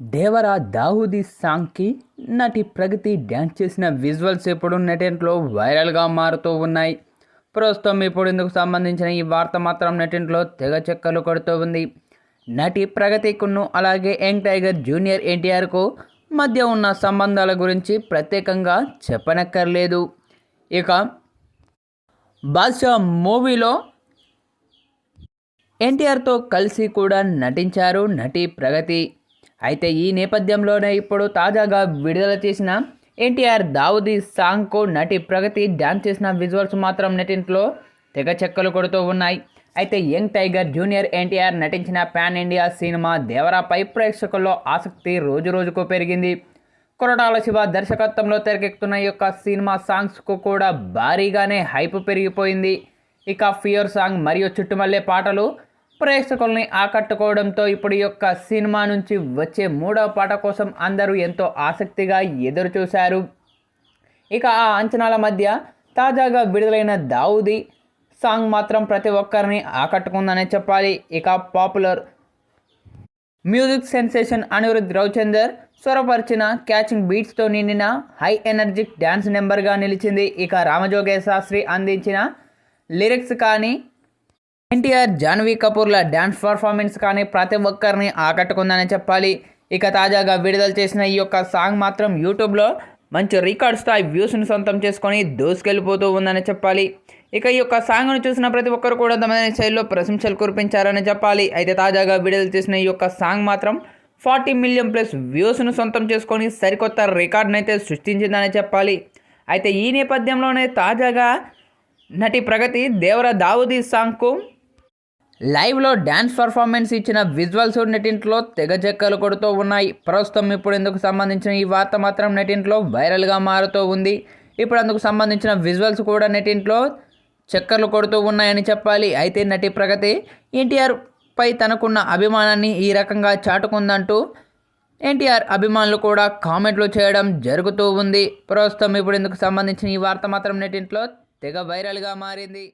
దేవర దాహూదీ సాంగ్కి నటి ప్రగతి డ్యాన్స్ చేసిన విజువల్స్ ఇప్పుడు నెటింట్లో వైరల్గా మారుతూ ఉన్నాయి. ప్రస్తుతం ఇప్పుడు ఇందుకు సంబంధించిన ఈ వార్త మాత్రం నెటింట్లో తెగ చెక్కలు కొడుతూ ఉంది. నటి ప్రగతికును అలాగే యంగ్ టైగర్ జూనియర్ ఎన్టీఆర్కు మధ్య ఉన్న సంబంధాల గురించి ప్రత్యేకంగా చెప్పనక్కర్లేదు. ఇక బాద్షా మూవీలో ఎన్టీఆర్తో కలిసి కూడా నటించారు నటి ప్రగతి. అయితే ఈ నేపథ్యంలోనే ఇప్పుడు తాజాగా విడుదల చేసిన ఎన్టీఆర్ దావుదీ సాంగ్కు నటి ప్రగతి డ్యాన్స్ చేసిన విజువల్స్ మాత్రం నెటింట్లో తెగ చెక్కలు కొడుతూ ఉన్నాయి. అయితే యంగ్ టైగర్ జూనియర్ ఎన్టీఆర్ నటించిన పాన్ ఇండియా సినిమా దేవరాపై ప్రేక్షకుల్లో ఆసక్తి రోజు రోజుకు పెరిగింది. కొరటాల శివ దర్శకత్వంలో తెరకెక్కుతున్న ఈ యొక్క సినిమా సాంగ్స్కు కూడా భారీగానే హైప్ పెరిగిపోయింది. ఇక ఫియర్ సాంగ్ మరియు చుట్టుమల్లే పాటలు ప్రేక్షకుల్ని ఆకట్టుకోవడంతో ఇప్పుడు యొక్క సినిమా నుంచి వచ్చే మూడవ పాట కోసం అందరూ ఎంతో ఆసక్తిగా ఎదురు చూశారు ఇక ఆ అంచనాల మధ్య తాజాగా విడుదలైన దావుది సాంగ్ మాత్రం ప్రతి ఒక్కరిని ఆకట్టుకుందనే చెప్పాలి. ఇక popular music sensation Anirudh Ravichander స్వరపరిచిన catching బీట్స్తో నిండిన హై ఎనర్జిక్ డ్యాన్స్ నెంబర్గా నిలిచింది. ఇక రామజోగే శాస్త్రి అందించిన లిరిక్స్ కానీ ఎన్టీఆర్ జాన్వీ కపూర్ల డ్యాన్స్ పర్ఫార్మెన్స్ కానీ ప్రతి ఒక్కరిని ఆకట్టుకుందని చెప్పాలి. ఇక తాజాగా విడుదల చేసిన ఈ యొక్క సాంగ్ మాత్రం యూట్యూబ్లో మంచి రికార్డ్ స్థాయి వ్యూస్ని సొంతం చేసుకొని దూసుకెళ్ళిపోతూ ఉందని చెప్పాలి. ఇక ఈ యొక్క సాంగ్ను చూసిన ప్రతి ఒక్కరు కూడా తమదైన శైలిలో ప్రశంసలు కురిపించారని చెప్పాలి. అయితే తాజాగా విడుదల చేసిన ఈ యొక్క సాంగ్ మాత్రం ఫార్టీ మిలియన్ ప్లస్ వ్యూస్ను సొంతం చేసుకొని సరికొత్త రికార్డును అయితే సృష్టించిందని చెప్పాలి. అయితే ఈ నేపథ్యంలోనే తాజాగా నటి ప్రగతి దేవర దావుదీ సాంగ్కు లైవ్లో డ్యాన్స్ పర్ఫార్మెన్స్ ఇచ్చిన విజువల్స్ నెటింట్లో తెగ చెక్కలు కొడుతూ ఉన్నాయి. ప్రస్తుతం ఇప్పుడు ఇందుకు సంబంధించిన ఈ వార్త మాత్రం నెటింట్లో వైరల్గా మారుతూ ఉంది. ఇప్పుడు అందుకు సంబంధించిన విజువల్స్ కూడా నెటింట్లో చక్కర్లు కొడుతూ ఉన్నాయని చెప్పాలి. అయితే నటి ప్రగతి ఎన్టీఆర్ పై తనకున్న అభిమానాన్ని ఈ రకంగా చాటుకుందంటూ ఎన్టీఆర్ అభిమానులు కూడా కామెంట్లు చేయడం జరుగుతూ ఉంది. ప్రస్తుతం ఇప్పుడు ఇందుకు సంబంధించిన ఈ వార్త మాత్రం నెటింట్లో తెగ వైరల్గా మారింది.